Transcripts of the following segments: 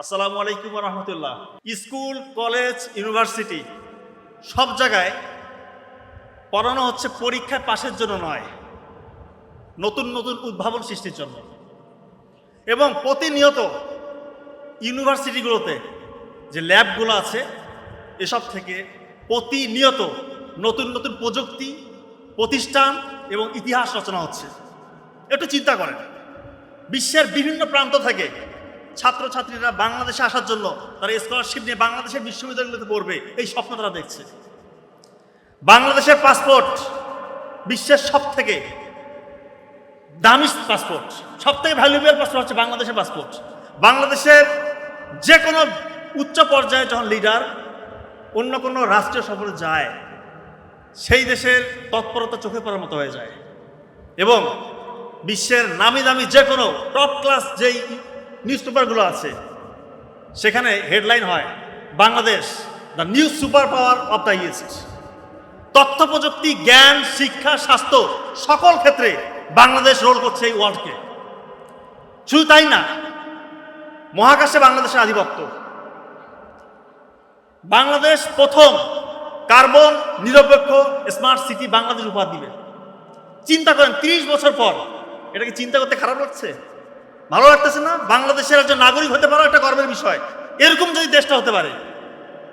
আসসালামু আলাইকুম রহমতুল্লাহ। School, college, university সব জায়গায় পড়ানো হচ্ছে পরীক্ষায় পাশের জন্য নয়, নতুন নতুন উদ্ভাবন সৃষ্টির জন্য। এবং প্রতিনিয়ত ইউনিভার্সিটিগুলোতে যে ল্যাবগুলো আছে, এসব থেকে প্রতিনিয়ত নতুন নতুন প্রযুক্তি, প্রতিষ্ঠান এবং ইতিহাস রচনা হচ্ছে। একটু চিন্তা করেন, বিশ্বের বিভিন্ন প্রান্ত থেকে ছাত্রছাত্রীরা বাংলাদেশে আসার জন্য তারা স্কলারশিপ নিয়ে বাংলাদেশের বিশ্ববিদ্যালয়গুলোতে পড়বে, এই স্বপ্ন তারা দেখছে। বাংলাদেশের পাসপোর্ট বিশ্বের সব থেকে দামি পাসপোর্ট সব থেকে ভ্যালুয়েবল পাসপোর্ট হচ্ছে বাংলাদেশের পাসপোর্ট বাংলাদেশের যে কোনো উচ্চ পর্যায়ে যখন লিডার অন্য কোনো রাষ্ট্রীয় সফরে যায়, সেই দেশের তৎপরতা চোখে পড়ার মতো হয়ে যায়। এবং বিশ্বের নামি দামি যে কোনো টপ ক্লাস যেই নিউজ পেপারগুলো আছে। সেখানে হেডলাইন হয়, Bangladesh the new super power of the Asia's তথ্য প্রযুক্তি, জ্ঞান, শিক্ষা, স্বাস্থ্য, সকল ক্ষেত্রে বাংলাদেশ রোল করছে এই ওয়ার্ল্ডকে শুধু তাই না, মহাকাশে বাংলাদেশের আধিপত্য। বাংলাদেশ প্রথম কার্বন নিরপেক্ষ স্মার্ট সিটি বাংলাদেশ উপহার দিবে। চিন্তা করেন, তিরিশ বছর পর এটাকে চিন্তা করতে খারাপ লাগছে? ভালো লাগতেছে না? বাংলাদেশের একজন নাগরিক হতে পারো একটা গর্বের বিষয়। এরকম যদি দেশটা হতে পারে,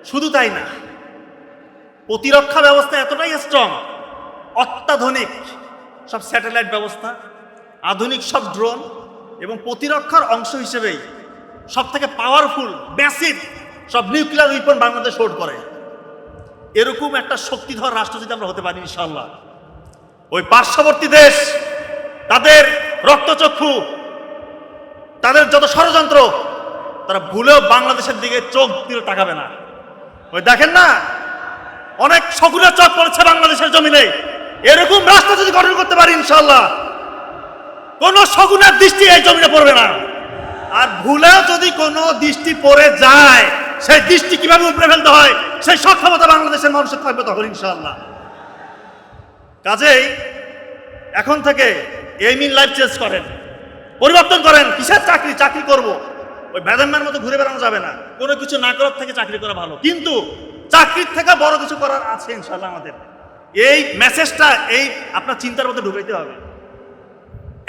শুধু তাই না, প্রতিরক্ষা ব্যবস্থা এতটাই স্ট্রং অত্যাধুনিক, সব স্যাটেলাইট ব্যবস্থা, আধুনিক সব ড্রোন এবং প্রতিরক্ষার অংশ হিসেবেই সব থেকে পাওয়ারফুল ম্যাসিভ সব নিউক্লিয়ার উইপন বাংলাদেশ হোল্ড করে। এরকম একটা শক্তিধর রাষ্ট্র যদি আমরা হতে পারি ইনশাল্লাহ ওই পার্শ্ববর্তী দেশ, তাদের রক্তচক্ষু তাদের যত ষড়যন্ত্র, তারা ভুলেও বাংলাদেশের দিকে চোখ দিয়ে তাকাবে না। ওই দেখেন না, অনেক শকুনের চোখ পড়েছে বাংলাদেশের জমিনে। এরকম রাস্তা যদি গঠন করতে পারি ইনশাল্লাহ কোন শকুনের দৃষ্টি এই জমিনে পড়বে না। আর ভুলেও যদি কোনো দৃষ্টি পড়ে যায়, সেই দৃষ্টি কীভাবে উপরে ফেলতে হয়, সেই সক্ষমতা বাংলাদেশের মানুষের থাকবে তখন ইনশাল্লাহ কাজেই এখন থেকে এই মিন লাইফ চেঞ্জ করেন। পরিবর্তন করেন, কিসের চাকরি? চাকরি করব। ওই ব্যাদাম্যার মতো ঘুরে বেড়ানো যাবে না। কোনো কিছু না করার থেকে চাকরি করা ভালো। কিন্তু চাকরির থেকে বড় কিছু করার আছে ইনশাল্লাহ আমাদের। এই মেসেজটা, এই আপনার চিন্তার মধ্যে ঢুকাইতে হবে।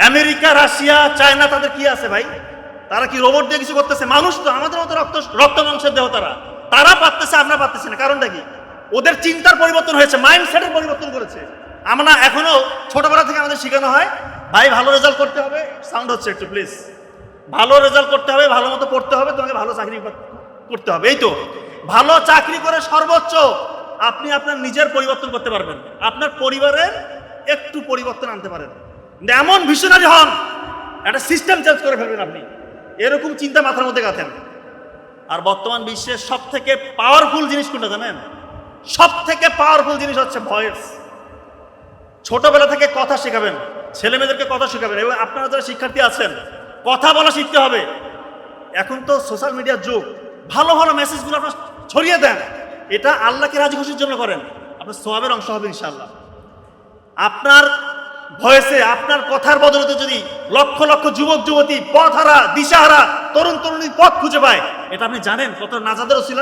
আমেরিকা, রাশিয়া, চায়না, তাদের কি আছে ভাই? তারা কি রোবট দিয়ে কিছু করতেছে? মানুষ তো, আমাদের মতো রক্ত রক্ত মাংসের দেহ তারা। তারা পারতেছে, আমরা পারতেছি না। কারণটা কি? ওদের চিন্তার পরিবর্তন হয়েছে, মাইন্ডসেটের পরিবর্তন করেছে। আমরা এখনও ছোটবেলা থেকে আমাদের শেখানো হয় ভাই, ভালো রেজাল্ট করতে হবে। সাউন্ড হচ্ছে একটু প্লিজ ভালো রেজাল্ট করতে হবে, ভালো মতো পড়তে হবে, তোমাকে ভালো চাকরি কর- করতে হবে। এই তো, ভালো চাকরি করে সর্বোচ্চ আপনি আপনার নিজের পরিবর্তন করতে পারবেন। আপনার পরিবারের একটু পরিবর্তন আনতে পারেন। এমন ভিশনারি হন, একটা সিস্টেম চেঞ্জ করে ফেলবেন আপনি। এরকম চিন্তা মাথার মধ্যে গাঁথেন আর বর্তমান বিশ্বের সব থেকে পাওয়ারফুল জিনিস কোনটা জানেন? সব থেকে পাওয়ারফুল জিনিস হচ্ছে ভয়েস ছোটবেলা থেকে কথা শেখাবেন। ছেলে মেয়েদেরকে কথা শেখাবেন। এবং আপনারা যারা শিক্ষার্থী আছেন, কথা বলা শিখতে হবে। এখন তো সোশ্যাল মিডিয়ার যুগ। ভালো ভালো মেসেজগুলো আপনার ছড়িয়ে দেন। এটা আল্লাহকে রাজি খুশির জন্য করেন। আপনার সোয়াবের অংশ হবে ইনশাল্লাহ আপনার ভয়েসে, আপনার কথার বদলতে যদি লক্ষ লক্ষ যুবক, যুবতী পথ পথহারা, দিশাহারা, তরুণ, তরুণী পথ খুঁজে পায়, এটা আপনি জানেন, কত নাজাদের ছিল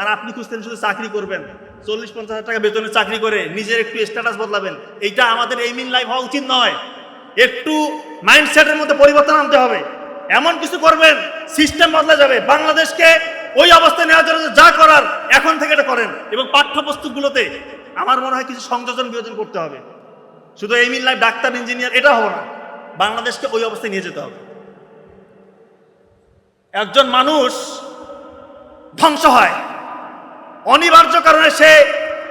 আর আপনি খুঁজতেন শুধু চাকরি করবেন। চল্লিশ পঞ্চাশ হাজার টাকা বেতনে চাকরি করে নিজের একটু স্ট্যাটাস বদলাবেন। এইটা আমাদের এই মিন লাইফ হওয়া উচিত নয়। একটু মাইন্ডসেটের মধ্যে পরিবর্তন আনতে হবে। এমন কিছু করবেন সিস্টেম বদলে যাবে। বাংলাদেশকে ওই অবস্থায় নেওয়ার জন্য যা করার এখন থেকে এটা করেন এবং পাঠ্যপুস্তকগুলোতে আমার মনে হয় কিছু সংযোজন বিয়োজন করতে হবে। শুধু এই মিন লাইফ ডাক্তার ইঞ্জিনিয়ার এটা হবে না। বাংলাদেশকে ওই অবস্থায় নিয়ে যেতে হবে। একজন মানুষ ধ্বংস হয়। অনিবার্য কারণে সে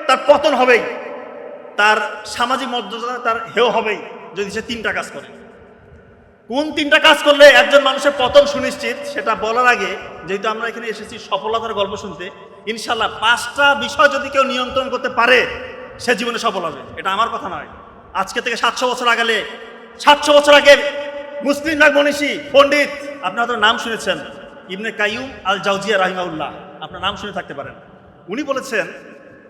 তার পতন হবেই। তার সামাজিক মর্যাদা তার হেয় হবেই যদি সে তিনটা কাজ করে। কোন তিনটা কাজ করলে একজন মানুষের পতন সুনিশ্চিত সেটা বলার আগে যেহেতু আমরা এখানে এসেছি সফলতার গল্প শুনতে ইনশাল্লাহ পাঁচটা বিষয় যদি কেউ নিয়ন্ত্রণ করতে পারে, সে জীবনে সফল হবে। এটা আমার কথা নয়। আজকে থেকে সাতশো বছর আগালে, সাতশো বছর আগে মুসলিম নাগ মনীষী, পণ্ডিত আপনি হয়তো নাম শুনেছেন, ইবনে কাইয়ুম আল জাউজিয়া রাহিমাউল্লাহ আপনার নাম শুনে থাকতে পারেন। উনি বলেছেন,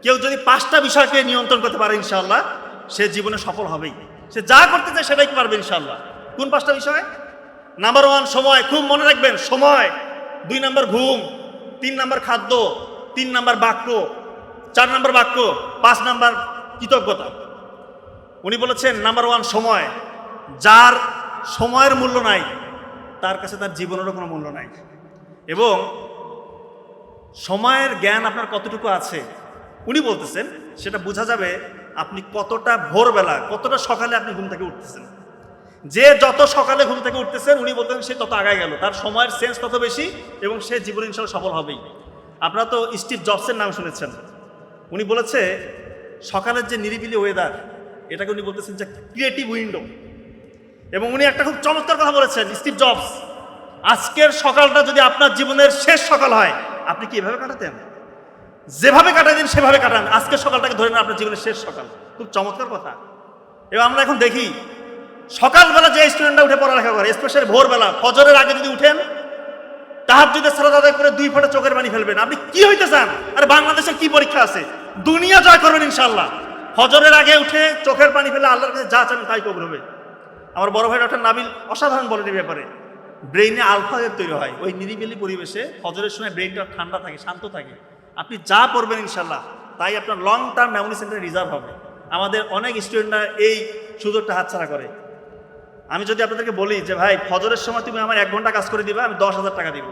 কেউ যদি পাঁচটা বিষয়কে নিয়ন্ত্রণ করতে পারে ইনশাল্লাহ সে জীবনে সফল হবেই। সে যা করতে চায় সেটাই পারবে ইনশাল্লাহ কোন পাঁচটা বিষয়? নাম্বার ওয়ান সময়। খুব মনে রাখবেন, সময়। দুই নাম্বার ঘুম, তিন নাম্বার খাদ্য, তিন নাম্বার বাক্য, চার নাম্বার বাক্য, পাঁচ নাম্বার কৃতজ্ঞতা। উনি বলেছেন নাম্বার ওয়ান সময়। যার সময়ের মূল্য নাই, তার কাছে তার জীবনেরও কোনো মূল্য নাই। এবং সময়ের জ্ঞান আপনার কতটুকু আছে? উনি বলতেছেন, সেটা বোঝা যাবে আপনি কতটা ভোরবেলা, কতটা সকালে আপনি ঘুম থেকে উঠতেছেন। যে যত সকালে ঘুম থেকে উঠতেছেন, উনি বলতেন সে তত আগায় গেল। তার সময়ের সেন্স তত বেশি এবং সে জীবনে ইনশাল্লাহ সফল হবেই। আপনারা তো স্টিভ জবসের নাম শুনেছেন। উনি বলেছে, সকালের যে নিরিবিলি ওয়েদার এটাকে উনি বলতেছেন যে ক্রিয়েটিভ উইন্ডো এবং উনি একটা খুব চমৎকার কথা বলেছেন, স্টিভ জবস, আজকের সকালটা যদি আপনার জীবনের শেষ সকাল হয় আপনি কি এভাবে কাটাতেন? যেভাবে কাটাই দিন সেভাবে কাটান। আজকে সকালটাকে ধরে নেন, আপনার জীবনের শেষ সকাল। খুব চমৎকার কথা। এবং আমরা এখন দেখি, সকালবেলা যে স্টুডেন্টরা উঠে পড়ালেখা করে স্পেশালি ভোরবেলা, ফজরের আগে যদি উঠেন তাহার যদি সারা করে দুই ফোঁটা চোখের পানি ফেলবেন। আপনি কি হইতে চান? আরে বাংলাদেশের কি পরীক্ষা আছে? দুনিয়া জয় করবেন ইনশাল্লাহ ফজরের আগে উঠে চোখের পানি ফেলে আল্লাহর কাছে যা চান তাই কবুল হবে। আমার বড় ভাই ডক্টর নাবিল অসাধারণ বলেন এই ব্যাপারে। ব্রেইনে আলফা ওয়েভ তৈরি হয়। ওই নিরিবিলি পরিবেশে ফজরের সময় ব্রেইনটা ঠান্ডা থাকে, শান্ত থাকে। আপনি যা পড়বেন ইনশাল্লাহ তাই আপনার লং টার্ম মেমোরি সেন্টারে রিজার্ভ হবে। আমাদের অনেক স্টুডেন্টরা এই সুযোগটা হাতছাড়া করে। আমি যদি আপনাদেরকে বলি যে, ভাই ফজরের সময় তুমি আমার এক ঘণ্টা কাজ করে দিবা, আমি দশ হাজার টাকা দিব।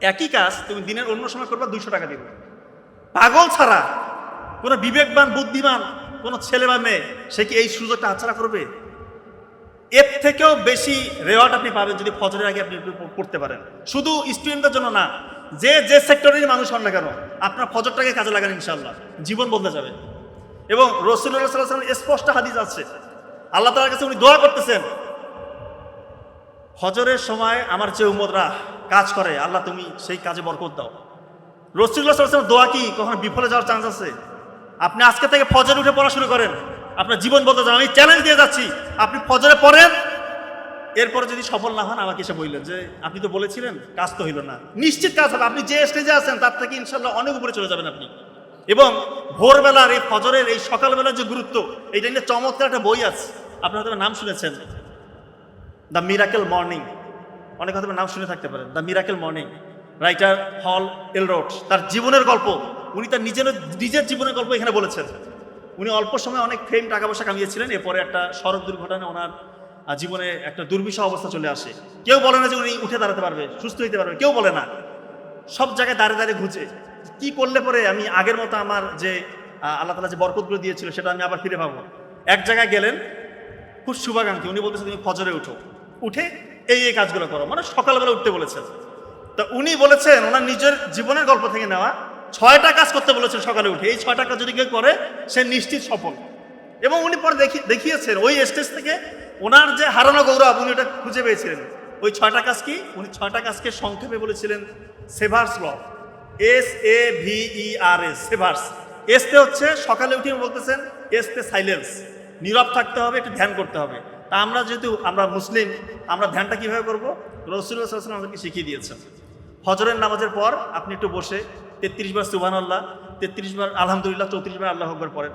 একই কাজ তুমি দিনের অন্য সময় করবা দুইশো টাকা দিব। পাগল ছাড়া কোনো বিবেকবান, বুদ্ধিমান কোনো ছেলে বা মেয়ে, সে কি এই সুযোগটা হাতছাড়া করবে? এর থেকেও বেশি রেওয়ার্ড আপনি পাবেন যদি ফজরের আগে আপনি পড়তে পারেন। শুধু স্টুডেন্টদের জন্য না, যে যে সেক্টরেরই মানুষ হন না কেন, আপনার ফজরটাকে কাজে লাগান ইনশাল্লাহ জীবন বদলে যাবে। এবং রসুল্লাহ সাল্লাহ স্পষ্ট হাদিস আছে, আল্লাহ তালার কাছে উনি দোয়া করতেছেন, ফজরের সময় আমার যে উমদরা কাজ করে, আল্লাহ তুমি সেই কাজে বরকত দাও। রসুল্লাহ সাল্লাম দোয়া কি কখনো বিফলে যাওয়ার চান্স আছে? আপনি আজকে থেকে ফজর উঠে পড়া শুরু করেন। আপনার জীবন বদলে যান আমি চ্যালেঞ্জ দিয়ে যাচ্ছি। আপনি ফজরে পড়েন, এরপরে যদি সফল না হন, আমাকে এসে বললেন যে, আপনি তো বলেছিলেন, কাজ তো হইল না। নিশ্চিত কাজ হবে। আপনি যে স্টেজে আছেন, তার থেকে ইনশাল্লাহ অনেক উপরে চলে যাবেন আপনি। এবং ভোরবেলার এই ফজরের এই সকালবেলার যে গুরুত্ব, এইটা নিয়ে চমৎকার একটা বই আছে। আপনার হয়তো নাম শুনেছেন। The miracle morning. অনেক হয়তো নাম শুনে থাকতে পারেন। The miracle morning. রাইটার হল এলরোড। তার জীবনের গল্প। উনি তার নিজের নিজের জীবনের গল্প এখানে বলেছেন। উনি অল্প সময় অনেক ফেম টাকা পয়সা কামিয়েছিলেন, এরপরে একটা সড়ক দুর্ঘটনায় ওনার জীবনে একটা দুর্বিষহ অবস্থা চলে আসে। কেউ বলে না যে উনি উঠে দাঁড়াতে পারবে, সুস্থ হইতে পারবে, কেউ বলে না। সব জায়গায় দাঁড়িয়ে দাঁড়িয়ে ঘুচে কি করলে পরে আমি আগের মতো আমার যে আল্লাহ তালা যে বরকতগুলো দিয়েছিল, সেটা আমি আবার ফিরে পাবো। এক জায়গায় গেলেন, খুব শুভাকাঙ্ক্ষী, উনি বলতেছেন তুমি ফজরে উঠো। উঠে এই এই কাজগুলো করো। মানে সকালবেলা উঠতে বলেছেন। তা উনি বলেছেন, ওনার নিজের জীবনের গল্প থেকে নেওয়া ছয়টা কাজ করতে বলেছেন সকালে উঠে। এই ছয়টা কাজ যদি কেউ করে, সে নিশ্চিত সফল। এবং উনি পরে দেখি, দেখিয়েছেন, ওই স্টেজ থেকে ওনার যে হারানো গৌরব, উনি ওটা খুঁজে পেয়েছিলেন। ওই ছয়টা কাজ কি? উনি ছয়টা কাজকে সংক্ষেপে বলেছিলেন savers law S A V E R S savers এসতে হচ্ছে, সকালে উঠে বলতেছেন এসতে সাইলেন্স নীরব থাকতে হবে, একটু ধ্যান করতে হবে। তা আমরা যেহেতু, আমরা মুসলিম, আমরা ধ্যানটা কীভাবে করব? রসুল্লাহ আমাদেরকে শিখিয়ে দিয়েছেন। ফজরের নামাজের পর আপনি একটু বসে তেত্রিশ বার সুবান আল্লাহ তেত্রিশ বার আলহামদুলিল্লাহ, চৌত্রিশ বার আল্লাহ আকবর পড়েন।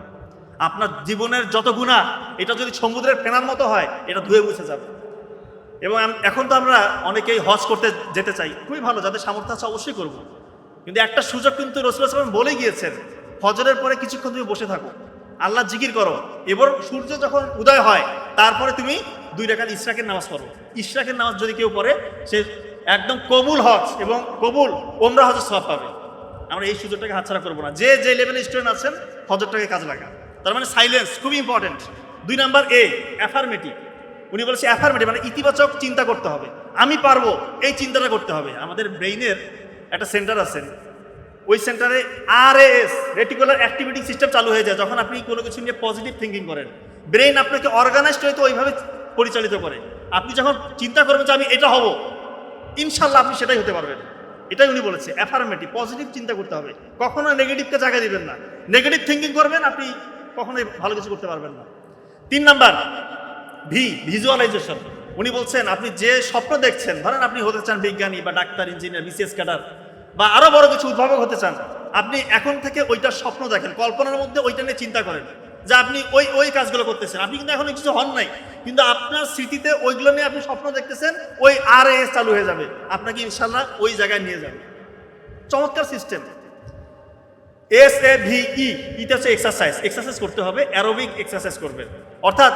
আপনার জীবনের যত গুণা এটা যদি সমুদ্রের ফেনার মতো হয়, এটা ধুয়ে মুছে যাবে। এবং এখন তো আমরা অনেকেই হজ করতে যেতে চাই। খুবই ভালো, যাদের সামর্থ্য আছে অবশ্যই করব। কিন্তু একটা সুযোগ কিন্তু রসুল্লাহ সাল্লাম বলে গিয়েছেন, ফজরের পরে কিছুক্ষণ তুমি বসে থাকো। আল্লাহ জিকির করো। এবার সূর্য যখন উদয় হয়, তারপরে তুমি দুই রেখাত ইশরাকের নামাজ পড়ো। ইশরাকের নামাজ যদি কেউ পড়ে, সে একদম কবুল হজ এবং কবুল ওমরা হজের সব পাবে। আমরা এই সুযোগটাকে হাতছাড়া করব না। যে যে লেভেলের স্টুডেন্ট আছেন, হজরটাকে কাজে লাগা তার মানে সাইলেন্স খুবই ইম্পর্টেন্ট দুই নাম্বার এ অ্যাফার্মেটিভ উনি বলেছে অ্যাফার্মেটিভ মানে ইতিবাচক চিন্তা করতে হবে। আমি পারব, এই চিন্তাটা করতে হবে। আমাদের ব্রেইনের একটা সেন্টার আছে। ওই সেন্টারে R S reticular activity system চালু হয়ে যায়। যখন আপনি কোনো কিছু নিয়ে পজিটিভ থিঙ্কিং করেন ব্রেইন আপনাকে অর্গানাইজড হয়তো ওইভাবে পরিচালিত করে। আপনি যখন চিন্তা করবেন যে, আমি এটা হব, ইনশাল্লাহ আপনি সেটাই হতে পারবেন। এটাই উনি বলেছে অ্যাফার্মেটিভ পজিটিভ চিন্তা করতে হবে। কখনো নেগেটিভকে জায়গা দিবেন না। নেগেটিভ থিঙ্কিং করবেন, আপনি কখনোই ভালো কিছু করতে পারবেন না। তিন নাম্বার ভি ভিজুয়ালাইজেশন উনি বলছেন, আপনি যে স্বপ্ন দেখছেন, ধরেন আপনি হতে চান বিজ্ঞানী বা ডাক্তার, ইঞ্জিনিয়ার, বিসিএস ক্যাডার, বা আরও বড় কিছু উদ্ভাবক হতে চান, আপনি এখন থেকে ওইটার স্বপ্ন দেখেন, কল্পনার মধ্যে ওইটা নিয়ে চিন্তা করেন। যে আপনি ওই ওই কাজগুলো করতেছেন। আপনি কিন্তু এখন কিছু হন নাই। কিন্তু আপনার স্মৃতিতে ওইগুলো নিয়ে আপনি স্বপ্ন দেখতেছেন, ওই আর এস চালু হয়ে যাবে। আপনাকে ইনশাল্লাহ ওই জায়গায় নিয়ে যাবে। চমৎকার system. S A V E এটা হচ্ছে এক্সারসাইজ এক্সারসাইজ করতে হবে অ্যারোবিক এক্সারসাইজ করবেন। অর্থাৎ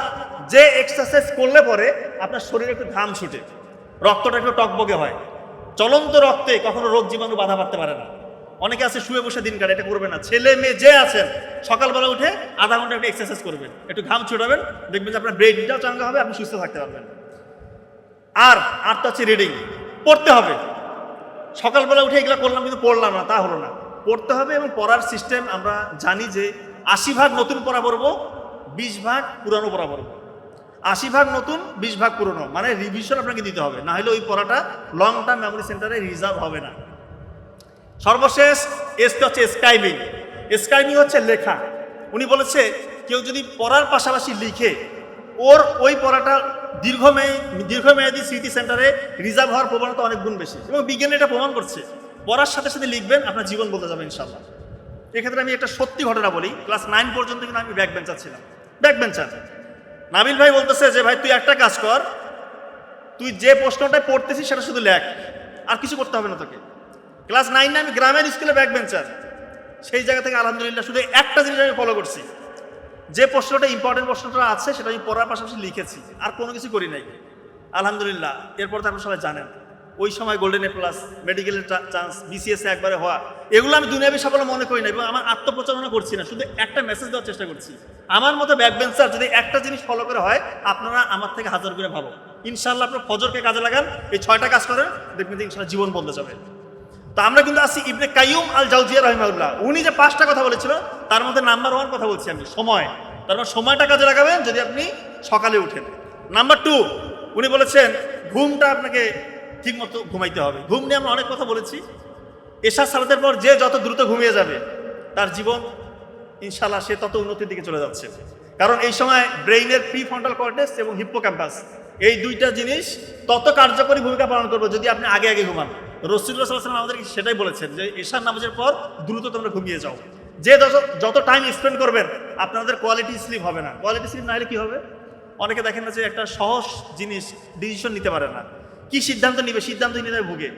যে এক্সারসাইজ করলে পরে আপনার শরীরে একটু ঘাম ছুটে। রক্তটা একটু টকবগে হয়। চলন্ত রক্তে কখনো রোগ জীবাণু বাধা পারতে পারে না। অনেকে আছে, শুয়ে বসে দিন কাটে এটা করবে না। ছেলে মেয়ে যে আছেন, সকালবেলা উঠে আধা ঘণ্টা একটু এক্সারসাইজ করবেন। একটু ঘাম ছুটাবেন দেখবেন যে আপনার ব্রেনটাও চাঙ্গা হবে, আপনি সুস্থ থাকতে পারবেন। আর, আরটা হচ্ছে রিডিং পড়তে হবে। সকালবেলা উঠে এগুলো করলাম, কিন্তু পড়লাম না, তা হলো না। পড়তে হবে এবং পড়ার সিস্টেম আমরা জানি যে আশি ভাগ নতুন পড়া পড়ব, বিশ ভাগ পুরানো পড়া পড়ব। আশি ভাগ নতুন, বিশ ভাগ পুরনো মানে রিভিশন আপনাকে দিতে হবে। না হলে ওই পড়াটা লং টার্ম মেমোরি সেন্টারে রিজার্ভ হবে না। সর্বশেষ এসটা হচ্ছে স্ক্রাইবিং স্ক্রাইবিং হচ্ছে লেখা। উনি বলেছে, কেউ যদি পড়ার পাশাপাশি লিখে, ওর ওই পড়াটা দীর্ঘমেয়াদী দীর্ঘমেয়াদী স্মৃতি সেন্টারে রিজার্ভ হওয়ার প্রবণতা অনেক গুণ বেশি। এবং বিজ্ঞানী এটা প্রমাণ করছে। পড়ার সাথে সাথে লিখবেন, আপনার জীবন বলতে যাবে ইনশাল্লাহ এক্ষেত্রে আমি একটা সত্যি ঘটনা বলি। ক্লাস নাইন পর্যন্ত কিন্তু আমি ব্যাক বেঞ্চার ছিলাম। ব্যাক বেঞ্চার নাবিল ভাই বলতেছে যে, ভাই, তুই একটা কাজ কর। তুই যে প্রশ্নটায় পড়তেছিস সেটা শুধু লেখ। আর কিছু করতে হবে না তোকে। ক্লাস নাইনে আমি গ্রামের স্কুলে ব্যাক বেঞ্চার। সেই জায়গা থেকে আলহামদুলিল্লাহ শুধু একটা জিনিস আমি ফলো করছি। যে প্রশ্নটা ইম্পর্টেন্ট প্রশ্নটা আছে, সেটা আমি পড়ার পাশাপাশি লিখেছি। আর কোনো কিছু করি নাই। আলহামদুলিল্লাহ, এরপর তো আপনারা সবাই জানেন, ওই সময় গোল্ডেন এ প্লাস মেডিকেলের চান্স বিসিএস একবারে হওয়া, এগুলো আমি দুনিয়াবি সাফল্য মনে করি না, এবং আমার আত্মপ্রচারণা করছি না। শুধু একটা মেসেজ দেওয়ার চেষ্টা করছি। আমার মতো ব্যাক বেঞ্চার যদি একটা জিনিস ফলো করে হয়, আপনারা আমার থেকে হাজার করে ভালো। ইনশাল্লাহ আপনার ফজরকে কাজে লাগান, এই ছয়টা কাজ করেন, দেখবেন ইনশাল্লাহ জীবন বদলে যাবে। তো আমরা কিন্তু আসছি ইবনে কাইয়ুম আল জাউজিয়া রহিমাউল্লাহ উনি যে পাঁচটা কথা বলেছিল, তার মধ্যে নাম্বার ওয়ান কথা বলছি আমি, সময়। তার মানে সময়টা কাজে লাগাবেন যদি আপনি সকালে উঠেন। নাম্বার টু, উনি বলেছেন, ঘুমটা আপনাকে ঠিকমতো ঘুমাইতে হবে। ঘুম নিয়ে আমরা অনেক কথা বলেছি। এশা সালাতের পর যে যত দ্রুত ঘুমিয়ে যাবে, তার জীবন ইনশাল্লাহ সে তত উন্নতির দিকে চলে যাচ্ছে। কারণ এই সময় ব্রেইনের প্রি ফ্রন্টাল কর্টেক্স এবং হিপ্পো ক্যাম্পাস এই দুইটা জিনিস তত কার্যকরী ভূমিকা পালন করবে যদি আপনি আগে আগে ঘুমান। রসুল্লাহ সাল্লাম আমাদেরকে সেটাই বলেছেন যে এশার নামাজের পর দ্রুত তোমরা ঘুমিয়ে যাও। যে যত টাইম স্পেন্ড করবেন, আপনাদের কোয়ালিটি স্লিপ হবে না। কোয়ালিটি স্লিপ না হলে কি হবে? অনেকে দেখেন না যে একটা সহজ জিনিস ডিসিশন নিতে পারে না। কি সিদ্ধান্ত নিবে? সিদ্ধান্ত নিতে ভুগে।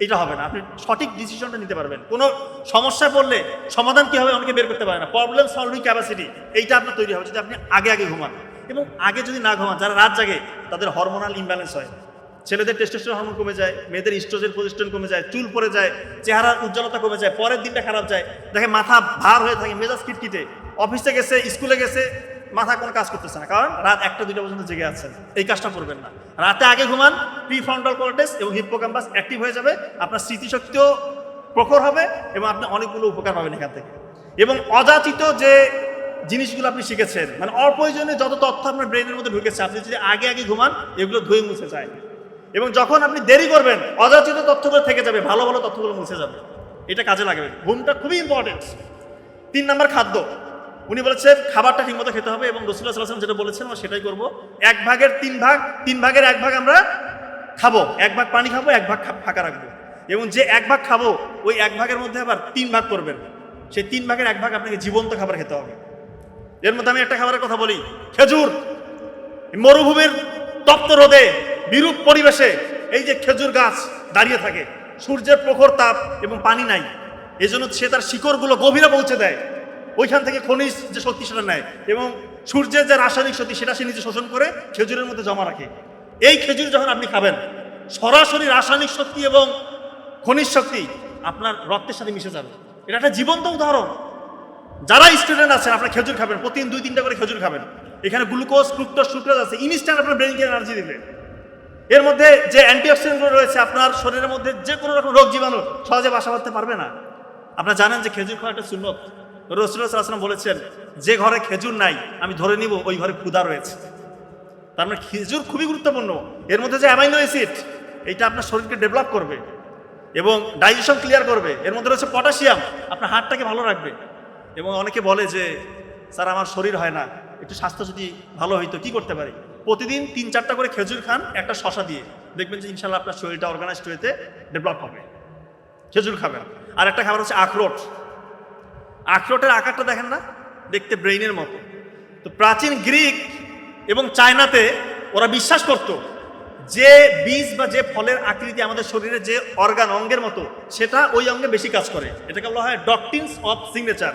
এটা হবে না। আপনি সঠিক ডিসিশনটা নিতে পারবেন। কোনো সমস্যায় পড়লে সমাধান কি হবে অনেকে বের করতে পারে না। প্রবলেম সলভিং ক্যাপাসিটি এইটা আপনার তৈরি হবে যদি আপনি আগে আগে ঘুমান। এবং আগে যদি না ঘুমান, যারা রাত জাগে, তাদের হরমোনাল ইমব্যালেন্স হয়। ছেলেদের টেস্টোস্টেরন হরমোন কমে যায়, মেয়েদের ইস্ট্রোজেন প্রতিষ্ঠান কমে যায়, চুল পড়ে যায়, চেহারার উজ্জ্বলতা কমে যায়, পরের দিনটা খারাপ যায়। দেখে মাথা ভার হয়ে থাকে, মেজাজ কিটকিটে অফিসে গেছে, স্কুলে গেছে, মাথা কোনো কাজ করতেছে না। কারণ রাত একটা, দুইটা পর্যন্ত জেগে আছেন। এই কাজটা করবেন না। রাতে আগে ঘুমান প্রি ফ্রন্টাল কর্টেক্স এবং হিপ্পোক্যাম্পাস অ্যাক্টিভ হয়ে যাবে, আপনার স্মৃতিশক্তিও প্রখর হবে এবং আপনি অনেকগুলো উপকার পাবেন এখান থেকে। এবং অযাচিত যে জিনিসগুলো আপনি শিখেছেন মানে অপ্রয়োজনীয় যত তথ্য আপনার ব্রেনের মধ্যে ঢুকেছে, আপনি যদি আগে আগে ঘুমান, এগুলো ধুয়ে মুছে যায়। এবং যখন আপনি দেরি করবেন, অযাচিত তথ্যগুলো থেকে যাবে, ভালো ভালো তথ্যগুলো মুছে যাবে। এটা কাজে লাগবে। ঘুমটা খুবই ইম্পর্টেন্ট তিন নম্বর খাদ্য। উনি বলেছেন, খাবারটা ঠিকমতো খেতে হবে এবং রসুল্লাহ সাল্লাম যেটা বলেছেন, আমরা সেটাই করব। এক ভাগের তিন ভাগ, তিন ভাগের এক ভাগ আমরা খাব। এক ভাগ পানি খাব, এক ভাগ ফাঁকা রাখব। এবং যে এক ভাগ খাব, ওই এক ভাগের মধ্যে আবার তিন ভাগ করবেন। সেই তিন ভাগের এক ভাগ আপনাকে জীবন্ত খাবার খেতে হবে। এর মধ্যে আমি একটা খাবারের কথা বলি। খেজুর। মরুভূমির তপ্ত রোদে বিরূপ পরিবেশে এই যে খেজুর গাছ দাঁড়িয়ে থাকে, সূর্যের প্রখর তাপ এবং পানি নাই, এজন্য সে তার শিকড়গুলো গভীরে পৌঁছে দেয়। ওইখান থেকে খনিজ যে শক্তি সেটা নেয় এবং সূর্যের যে রাসায়নিক শক্তি সেটা সে নিজে শোষণ করে খেজুরের মধ্যে জমা রাখে। এই খেজুর যখন আপনি খাবেন, সরাসরি রাসায়নিক শক্তি এবং খনিজ শক্তি আপনার রক্তের সাথে মিশে যাবে। এটা একটা জীবন্ত উদাহরণ। যারা স্টুডেন্ট আছেন, আপনার খেজুর খাবেন, প্রতিদিন দুই তিনটা করে খেজুর খাবেন। এখানে গ্লুকোজ, ফ্রুক্টোজ সুক্রোজ আছে, ইনস্ট্যান্ট আপনার ব্রেনকে এনার্জি দিবে। এর মধ্যে যে অ্যান্টিঅক্সিডেন্টগুলো রয়েছে, আপনার শরীরের মধ্যে যে কোনো রকম রোগ জীবাণু সহজে বাসা বাঁধতে পারবে না। আপনারা জানেন যে খেজুর খাওয়া একটা সুন্নত। সাল্লাম বলেছেন, যে ঘরে খেজুর নাই, আমি ধরে নিব, ওই ঘরে ক্ষুধা রয়েছে। তার মানে খেজুর খুবই গুরুত্বপূর্ণ। এর মধ্যে যে অ্যামাইনো অ্যাসিড, এইটা আপনার শরীরকে ডেভেলপ করবে এবং ডাইজেশন ক্লিয়ার করবে। এর মধ্যে রয়েছে পটাশিয়াম, আপনার হার্টটাকে ভালো রাখবে। এবং অনেকে বলে যে, স্যার, আমার শরীর হয় না, একটু স্বাস্থ্য যদি ভালো হইতো, কি করতে পারি? প্রতিদিন তিন, চারটা করে খেজুর খান, একটা শশা দিয়ে। দেখবেন যে ইনশাল্লাহ আপনার শরীরটা অর্গানাইজড হইতে ডেভেলপ হবে। খেজুর খাবেন। আর একটা খাবার হচ্ছে আখরোট। আখরোটের আকারটা দেখেন না? দেখতে ব্রেইনের মতো। তো প্রাচীন গ্রিক এবং চায়নাতে ওরা বিশ্বাস করত যে বীজ বা যে ফলের আকৃতি আমাদের শরীরে যে অর্গান অঙ্গের মতো, সেটা ওই অঙ্গে বেশি কাজ করে। এটাকে বলা হয় doctrines of signature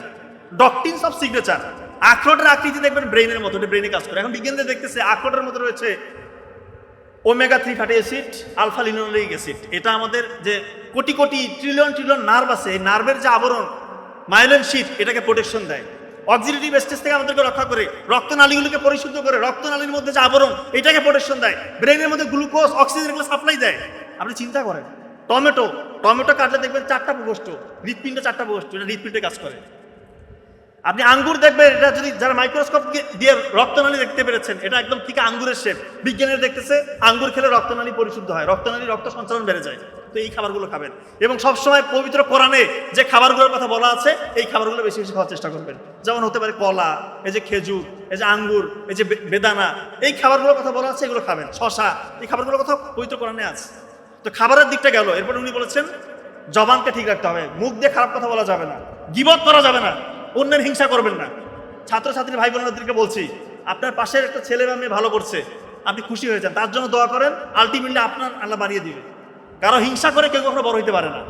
doctrines of signature আখরোটের আকৃতি দেখবেন ব্রেইনের মতো, এটা ব্রেইনে কাজ করে। এখন বিজ্ঞানীরা দেখতেছে আখরোটের মধ্যে রয়েছে omega three fatty acid alpha linoleic acid এটা আমাদের যে crore crore trillion trillion nerve আছে, এই নার্ভের যে আবরণ মাইলেন শীট এটাকে প্রোটেকশন দেয়। অক্সিলিটিভ স্টেজ থেকে আমাদেরকে রক্ষা করে, রক্তনালীগুলোকে পরিশুদ্ধ করে, রক্তনালীর মধ্যে যে আবরণ, এটাকে প্রোটেকশন দেয়। ব্রেনের মধ্যে গ্লুকোজ অক্সিজেন এগুলো সাপ্লাই দেয়। আপনি চিন্তা করেন, টমেটো টমেটো কাটলে দেখবেন চারটা প্রকোষ্ঠ, হৃৎপিণ্ডে চারটা প্রকোষ্ঠ, এটা হৃৎপিণ্ডে কাজ করে। আপনি আঙ্গুর দেখবেন, এটা যদি যারা মাইক্রোস্কোপ দিয়ে রক্তনালী দেখতে পেরেছেন, এটা একদম ঠিক আঙ্গুরের শেপ বিজ্ঞানীরা দেখতেছে, আঙ্গুর খেলে রক্তনালী পরিশুদ্ধ হয়, রক্তনালী রক্ত সঞ্চালন বেড়ে যায়। তো এই খাবারগুলো খাবেন। এবং সবসময় পবিত্র কোরআনে যে খাবারগুলোর কথা বলা আছে, এই খাবারগুলো বেশি বেশি খাওয়ার চেষ্টা করবেন। যেমন হতে পারে কলা, এই যে খেজুর, এই যে আঙ্গুর, এই যে বেদানা, এই খাবারগুলোর কথা বলা আছে, এগুলো খাবেন। শশা এই খাবারগুলোর কথা পবিত্র কোরআনে আছে। তো খাবারের দিকটা গেল। এরপর উনি বলেছেন, জবানকে ঠিক রাখতে হবে। মুখ দিয়ে খারাপ কথা বলা যাবে না। গিবত করা যাবে না। অন্যের হিংসা করবেন না। ছাত্রছাত্রী ভাই বোনদেরকে বলছি, আপনার পাশের একটা ছেলে বা মেয়ে ভালো করছে, আপনি খুশি হয়েছেন তার জন্য দোয়া করেন আলটিমেটলি আপনার আল্লাহ বাড়িয়ে দিবে। কারও হিংসা করে কেউ কখনো বড় হইতে পারে না।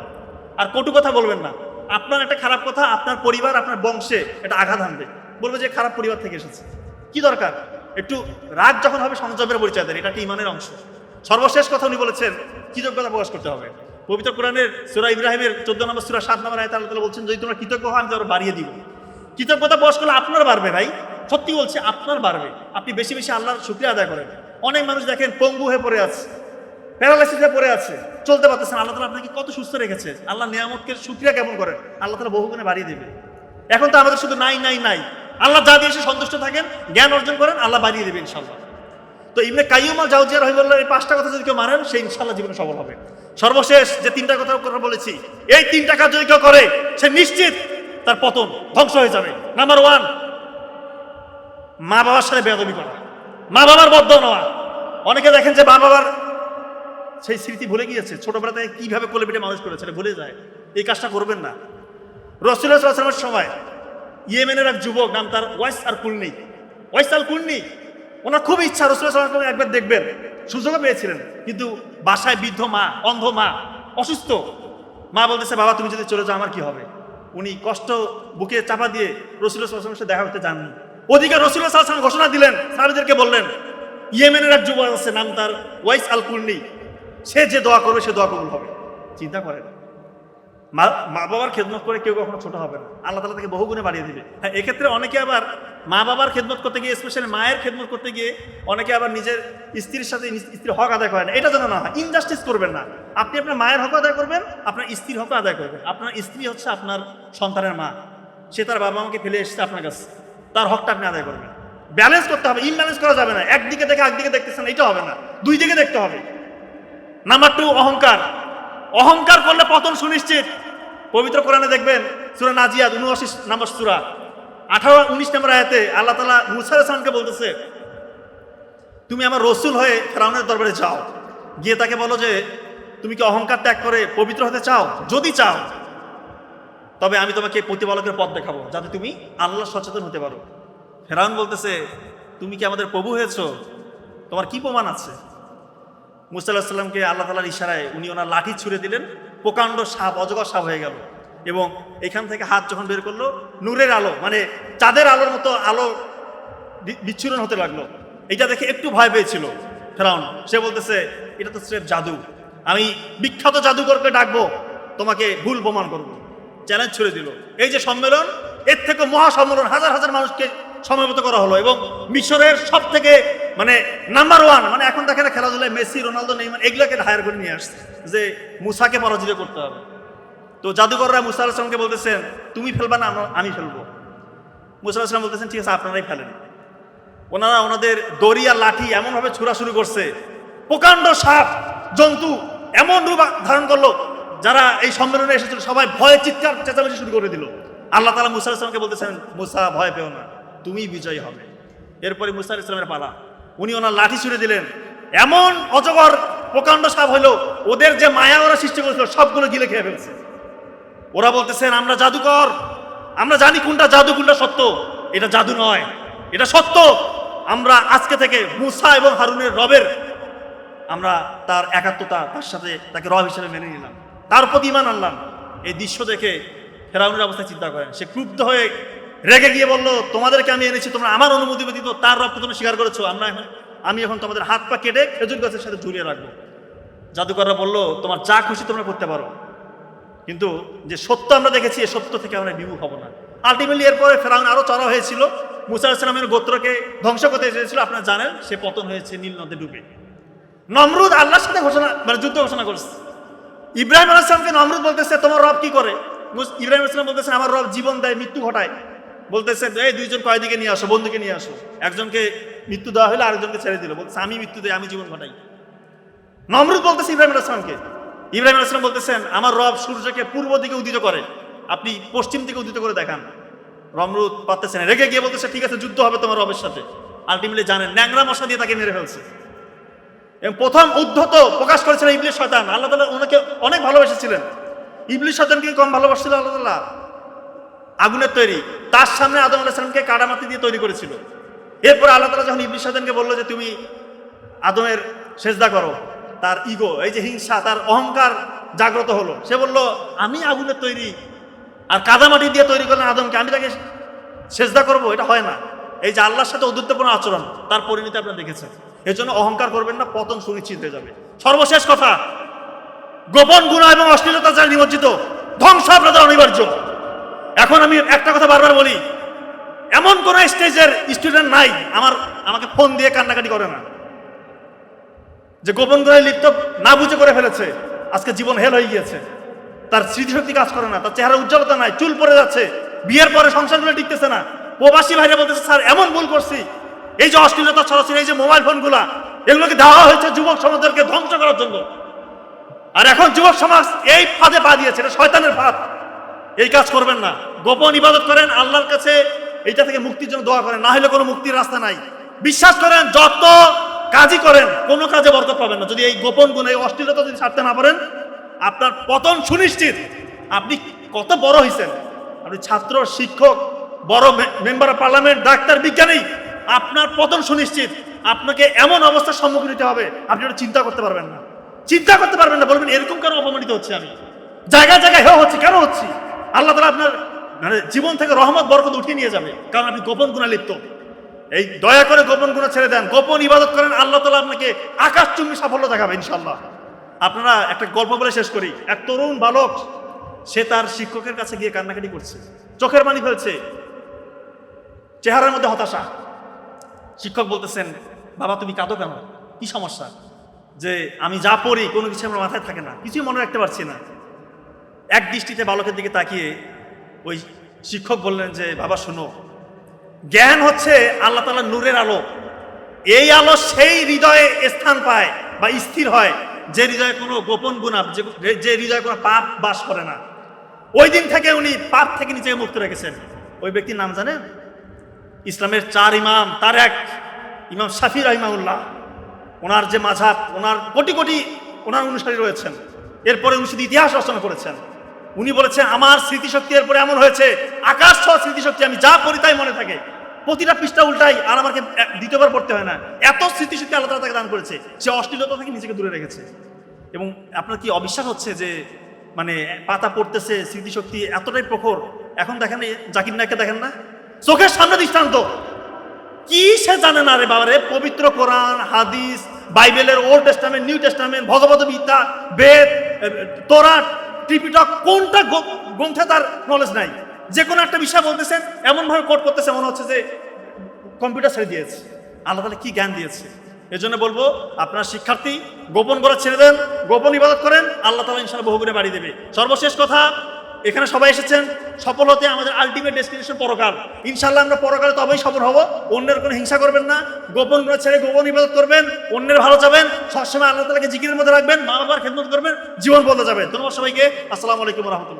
আর কটু কথা বলবেন না। আপনার একটা খারাপ কথা, আপনার পরিবার, আপনার বংশে এটা আঘাত আনবে। বলবে যে খারাপ পরিবার থেকে এসেছে। কি দরকার? একটু রাগ যখন হবে, সংযমের পরিচয় দেন। এটা একটা ইমানের অংশ। সর্বশেষ কথা উনি বলেছেন, কৃতজ্ঞতা প্রকাশ করতে হবে। পবিত্র কোরআনের সুরা ইব্রাহিমের চোদ্দ নম্বর সুরা সাত নম্বর আয়তা আল্লাহ বলছেন, যদি তোমরা কৃতজ্ঞ হও, আমি তোমার বাড়িয়ে দিব। কৃতজ্ঞতা প্রকাশ করলে আপনার বাড়বে ভাই। সত্যি বলছে, আপনার বাড়বে। আপনি বেশি বেশি আল্লাহর শুক্রিয়া আদায় করেন। অনেক মানুষ দেখেন পঙ্গু হয়ে পড়ে আছে, প্যারালাইসিসে পড়ে আছে, চলতে পারতেছেন আল্লাহ তালা আপনাকে কত সুস্থ রেখেছে। আল্লাহ নিয়ামতকে শুক্রিয়া কেমন করেন। আল্লাহ তালা বহুগুণে বাড়িয়ে দেবে। এখন তো আমাদের শুধু নাই নাই নাই। আল্লাহ যা দিয়ে সন্তুষ্ট থাকেন, জ্ঞান অর্জন করেন, আল্লাহ বাড়িয়ে দেবে ইনশাল্লাহ তো ইবনে কাইয়ুম আল জাউজিয়া রহিমুল্লাহ এই পাঁচটা কথা যদি কেউ মানেন, সে ইনশাল্লাহ জীবনে সফল হবে। সর্বশেষ যে তিনটা কথা কথা বলেছি, এই তিনটা কাজ যদি করে সে নিশ্চিত তার পতন ধ্বংস হয়ে যাবে। নাম্বার ওয়ান মা বাবার সাথে বেয়াদবি করা। মা বাবার বদ্ধ নেওয়া অনেকে দেখেন যে মা বাবার সেই স্মৃতি ভুলে গিয়েছে। ছোটবেলা থেকে কীভাবে কোলে পিঠে মানুষ করেছে ভুলে যায়। এই কাজটা করবেন না। রসুলের সময় ইয়েমেনের এক যুবক, নাম তার ওয়াইস আর কুলনি ওয়াইস আল কুলনি ওনার খুব ইচ্ছা রসুলের একবার দেখবেন। সুযোগও পেয়েছিলেন। কিন্তু বাসায় বৃদ্ধ মা, অন্ধ মা, অসুস্থ, মা বলতেছে, বাবা, তুমি যদি চলে যাও, আমার কি হবে? উনি কষ্ট বুকে চাপা দিয়ে রসুলের দেখা করতে যাননি। ওদিকে রসুলের সাল্লাম ঘোষণা দিলেন, সাহাবিদেরকে বললেন, ইয়েমেনের এক যুবক আছে, নাম তার ওয়াইস আল কুলনি সে যে দোয়া করবে, সে দোয়া কবুল হবে। চিন্তা করেন। মা মা বাবার খেদমত করে কেউ কখনো ছোট হবে না। আল্লাহ তালা তাকে বহু গুণে বাড়িয়ে দিবে। হ্যাঁ এক্ষেত্রে অনেকে আবার মা বাবার খেদমত করতে গিয়ে স্পেশালি মায়ের খেদমত করতে গিয়ে, অনেকে আবার নিজের স্ত্রীর সাথে স্ত্রীর হক আদায় করেন এটা যেন না হয় ইনজাস্টিস করবেন না। আপনি আপনার মায়ের হক আদায় করবেন, আপনার স্ত্রীর হক আদায় করবেন। আপনার স্ত্রী হচ্ছে আপনার সন্তানের মা। সে তার বাবা মাকে ফেলে এসেছে আপনার কাছে। তার হকটা আপনি আদায় করবেন। ব্যালেন্স করতে হবে ইমব্যালেন্স করা যাবে না। একদিকে দেখে একদিকে দেখতেছেন, এটা হবে না। দুই দিকে দেখতে হবে। নাম্বার টু অহংকার। অহংকার করলে পতন সুনিশ্চিত। পবিত্র কোরআনে দেখবেন, সুরা নাজিয়াদ উনআশি নম্বর সুরা। আঠারো, উনিশ নম্বর আয়াতে আল্লাহ তালা মুসা হাসানকে বলতেছে, তুমি আমার রসুল হয়ে ফেরাউনের দরবারে যাও। গিয়ে তাকে বলো যে, তুমি কি অহংকার ত্যাগ করে পবিত্র হতে চাও? যদি চাও, তবে আমি তোমাকে প্রতিপালকের পথ দেখাবো, যাতে তুমি আল্লাহ সচেতন হতে পারো। ফেরাউন বলতেছে, তুমি কি আমাদের প্রভু হয়েছো? তোমার কি প্রমাণ আছে? মুসাল্লাহ সাল্লামকে আল্লাহ তালার ইশারায় উনি ওনার লাঠি ছুঁড়ে দিলেন, প্রকাণ্ড সাপ, অজগর সাপ হয়ে গেল। এবং এখান থেকে হাত যখন বের করল, নূরের আলো মানে চাঁদের আলোর মতো আলো বিচ্ছুরণ হতে লাগল। এটা দেখে একটু ভয় পেয়েছিল ফেরাউন। সে বলতেছে, এটা তো স্রেফ জাদু। আমি বিখ্যাত জাদুকরকে ডাকবো, তোমাকে ভুল প্রমাণ করব। চ্যালেঞ্জ ছুড়ে দিল। এই যে সম্মেলন, এর থেকে মহা সম্মেলন হাজার হাজার মানুষকে সমবেত করা হলো এবং মিশরের সব থেকে মানে নাম্বার ওয়ান মানে এখন দেখেন খেলাধুলায় মেসি, রোনালদো, নেইমার, এগুলোকে হায়ার করে নিয়ে আসছে যে মুসাকে পরাজিত করতে হবে। তো জাদুকররা মুসা আলাহিসামকে বলতেছেন তুমি ফেলবা না আমি ফেলব। মুসা আলাহিসাম বলতেছেন, ঠিক আছে, আপনারাই ফেলেন। ওনারা ওনাদের দড়ি আর লাঠি এমনভাবে ছোড়া শুরু করছে, প্রকাণ্ড সাপ, জন্তু, এমন রূপ ধারণ করল, যারা এই সম্মেলনে এসেছিল, সবাই ভয়ে চিৎকার চেঁচামেচি শুরু করে দিল। আল্লাহ তালা মুসা ইসলামকে বলতেছেন, মুসা, ভয় পেও না। তুমি বিজয়ী হবে। এরপরে মুসা ইসলামের পালা। উনি ওনার লাঠি ছুড়ে দিলেন। এমন অজগর প্রকাণ্ড সাপ হলো, ওদের যে মায়া ওরা সৃষ্টি করেছিল, সবগুলো গিলে খেয়ে ফেলছে। ওরা বলতেছেন, আমরা জাদুকর। আমরা জানি কোনটা জাদু, কোনটা সত্য। এটা জাদু নয়, এটা সত্য। আমরা আজকে থেকে মুসা এবং হারুনের রবের, আমরা তার একাত্মতা, তার সাথে তাকে রব হিসেবে মেনে নিলাম। তার প্রতি ইমান আনলাম। এই দৃশ্য দেখে ফেরাউনের অবস্থা চিন্তা করেন। সে ক্রুব্ধ হয়ে রেগে গিয়ে বলল, তোমাদেরকে আমি এনেছি, তোমরা আমার অনুমতি ব্যতীত তার রবকে তোমরা স্বীকার করেছ। আমরা এখন, আমি এখন তোমাদের হাত পা কেটে খেজুর গাছের সাথে ঝুলিয়ে রাখব। জাদুকররা বলল, তোমার যা খুশি তোমরা করতে পারো। কিন্তু যে সত্য আমরা দেখেছি এই সত্য থেকে আমরা বিমুখ হব না। আলটিমেটলি এরপরে ফেরাউন আরও চড়া হয়েছিল। মুসা ইসলামের গোত্রকে ধ্বংস করতে এসেছিল। আপনারা জানেন, সে পতন হয়েছে নীল নদে ডুবে। নমরুদ আল্লাহর সাথে ঘোষণা মানে যুদ্ধ ঘোষণা করছে। ইব্রাহিম আলাইসলামকে নমরুদ বলতেছে, তোমার রব কি করে? ইব্রাহিম আলাইসলাম বলতেছে আমার রব জীবন দেয়, মৃত্যু ঘটায়। বলতেছে এই দুইজন কয়েদিকে নিয়ে আসো? বন্ধুকে নিয়ে আসো? একজনকে মৃত্যু দেওয়া হলে আরেকজনকে ছেড়ে দিল। বলতেছে, আমি মৃত্যু দেয় আমি জীবন ঘটাই। নমরুদ বলতেছে ইব্রাহিম আলাইসলামকে ইব্রাহিম আলাইসলাম বলতেছেন, আমার রব সূর্যকে পূর্ব দিকে উদিত করে, আপনি পশ্চিম দিকে উদিত করে দেখান। নমরুদ পারতেছে না, রেগে গিয়ে বলতেছে, ঠিক আছে, যুদ্ধ হবে তোমার রবের সাথে। আলটিমেটলি জানেন, ন্যাংরা মশা দিয়ে তাকে মেরে ফেলছে। এবং প্রথম উদ্ধত প্রকাশ করেছিলেন ইবলিশ শয়তান। আল্লাহ তালা ওনাকে অনেক ভালোবেসেছিলেন। ইবলিশ শয়তানকে কম ভালোবাসছিল আল্লাহ তালা আগুনের তৈরি। তার সামনে আদম আলাহিসামকে কাটামাতি দিয়ে তৈরি করেছিল। এরপর আল্লাহ তালা যখন ইবলিশ শয়তানকে বলল যে, তুমি আদমের সেজদা করো, তার ইগো, এই যে হিংসা, তার অহংকার জাগ্রত হলো। সে বলল, আমি আগুনের তৈরি আর কাদামাটি দিয়ে তৈরি করলেন আদমকে, আমি তাকে সেজদা করব, এটা হয় না। এই যে আল্লাহর সাথে অদ্যুত্বপূর্ণ আচরণ, তার পরিণতি আপনারা দেখেছেন। এর জন্য অহংকার করবেন না, পতন সুনিশ্চিত হয়ে যাবে। সর্বশেষ কথা, গোপন গুণা এবং অশ্লীলতা যারা নিমজ্জিত, ধ্বংস আপনাদের অনিবার্য। এখন আমি একটা কথা বারবার বলি, এমন কোন স্টেজের স্টুডেন্ট নাই, আমার, আমাকে ফোন দিয়ে কান্নাকাটি করে না। যে গোপন গুণায় লিপ্ত না বুঝে করে ফেলেছে, আজকে জীবন হেল হয়ে গিয়েছে। তার স্মৃতিশক্তি কাজ করে না, তার চেহারা উজ্জ্বলতা নাই, চুল পড়ে যাচ্ছে, বিয়ের পরে সংসারগুলো টিকতেছে না। প্রবাসী ভাইরা বলতেছে, স্যার, এমন ভুল করছি। এই যে অশ্লীলতা ছড়াছড়ি এই যে মোবাইল ফোনগুলা এগুলোকে দেওয়া হয়েছে যুবক সমাজদেরকে ধ্বংস করার জন্য। আর এখন যুবক সমাজ এই ফাঁদে পা দিয়েছে, এটা শয়তানের ফাঁদ। এই কাজ করবেন না। গোপন ইবাদত করেন, আল্লাহর কাছে এইটা থেকে মুক্তির জন্য দোয়া করেন। না হলে কোনো মুক্তির রাস্তা নাই। বিশ্বাস করেন, যত কাজই করেন, কোনো কাজে বরকত পাবেন না। যদি এই গোপন গুণ, এই অশ্লীলতা যদি ছাড়তে না পারেন, আপনার পতন সুনিশ্চিত। আপনি কত বড় হয়েছেন আপনি ছাত্র, শিক্ষক, বড় মেম্বার অফ পার্লামেন্ট, ডাক্তার, বিজ্ঞানী, আপনার পতন সুনিশ্চিত। আপনাকে এমন অবস্থার সম্মুখীন হতে হবে, আপনি ওটা চিন্তা করতে পারবেন না। চিন্তা করতে পারবেন না, বলবেন, এরকম কেন অপমানিত হচ্ছে আমি? জায়গায় জায়গায় হেও হচ্ছে, কেন হচ্ছি? আল্লাহ তালা আপনার মানে জীবন থেকে রহমত, বরকত উঠিয়ে নিয়ে যাবে। কারণ আপনি গোপন গুণা লিপ্ত। এই দয়া করে গোপন গুণা ছেড়ে দেন, গোপন ইবাদত করেন, আল্লাহ তালা আপনাকে আকাশ চুম্বি সাফল্য দেখাবে ইনশাল্লাহ আপনারা একটা গল্প বলে শেষ করি। এক তরুণ বালক, সে তার শিক্ষকের কাছে গিয়ে কান্নাকাটি করছে। চোখের পানি ফেলছে। চেহারার মধ্যে হতাশা। শিক্ষক বলতেছেন, বাবা, তুমি কাঁদো কেন? কি সমস্যা? যে আমি যা পড়ি, কোনো কিছু আমার মাথায় থাকে না। কিছুই মনে রাখতে পারছি না। এক দৃষ্টিতে বালকের দিকে তাকিয়ে ওই শিক্ষক বললেন যে, বাবা, শোনো। জ্ঞান হচ্ছে আল্লাহ তালার নূরের আলো। এই আলো সেই হৃদয়ে স্থান পায় বা স্থির হয় যে হৃদয়ে কোনো গোপন গুণা যে- যে হৃদয়ে কোনো পাপ বাস করে না। ওই দিন থেকে উনি পাপ থেকে নিজেকে মুক্ত রেখেছেন। ওই ব্যক্তির নাম জানেন? ইসলামের চার ইমাম, তার এক ইমাম শাফি রহিমাউল্লাহ ওনার যে মাঝাব, ওনার কোটি কোটি ওনার অনুসারী রয়েছেন। এরপরে উনি শুধু ইতিহাস রচনা করেছেন। উনি বলেছেন আমার স্মৃতিশক্তি এরপরে এমন হয়েছে, আকাশ ছ স্মৃতিশক্তি, আমি যা পড়ি তাই মনে থাকে। প্রতিটা পৃষ্ঠা উল্টাই, আর আমাকে দ্বিতীয়বার পড়তে হয় না। এত স্মৃতিশক্তি আল্লাহ তাকে দান করেছে, সে অশ্লীলতা থেকে নিজেকে দূরে রেখেছে। এবং আপনার কি অবিশ্বাস হচ্ছে যে মানে পাতা পড়তেছে, স্মৃতিশক্তি এতটাই প্রখর? এখন দেখেন জাকির নায়ককে দেখেন না? চোখের সামনে দৃষ্টান্ত। কি সে জানে না রে বাবা রে পবিত্র কোরআন, হাদিস, বাইবেলের old testament, new testament, Bhagavad Gita, Veda তোরাট Tripitaka কোনটা গ্রন্থে তার নলেজ নাই? যে কোনো একটা বিষয় বলতেছেন, এমনভাবে কোর্ট করতেছে, মনে হচ্ছে যে কম্পিউটার ছেড়ে দিয়েছে। আল্লাহ তালা কি জ্ঞান দিয়েছে? এই জন্য বলব, আপনার শিক্ষার্থী, গোপন করা ছেড়ে দেন, গোপন ইবাদত করেন, আল্লাহ তালা ইনশাল্লাহ বহুগুণে বাড়ি দেবে। সর্বশেষ কথা এখানে সবাই এসেছেন। সফল হতে আমাদের আলটিমেট ডেস্টিনেশন পরকাল। ইনশাল্লাহ আমরা পরকালে তবেই সফল হব। অন্যের কোনো হিংসা করবেন না। গোপন ছেড়ে গোপন ইবাদত করবেন। অন্যের ভালো যাবেন সবসময় আল্লাহ তালাকে জিকিরের মধ্যে রাখবেন। মা বাবার খেদমত করবেন। জীবন বদলে যাবে। ধন্যবাদ সবাইকে। আসসালামু আলাইকুম রহমতুল্লাহ।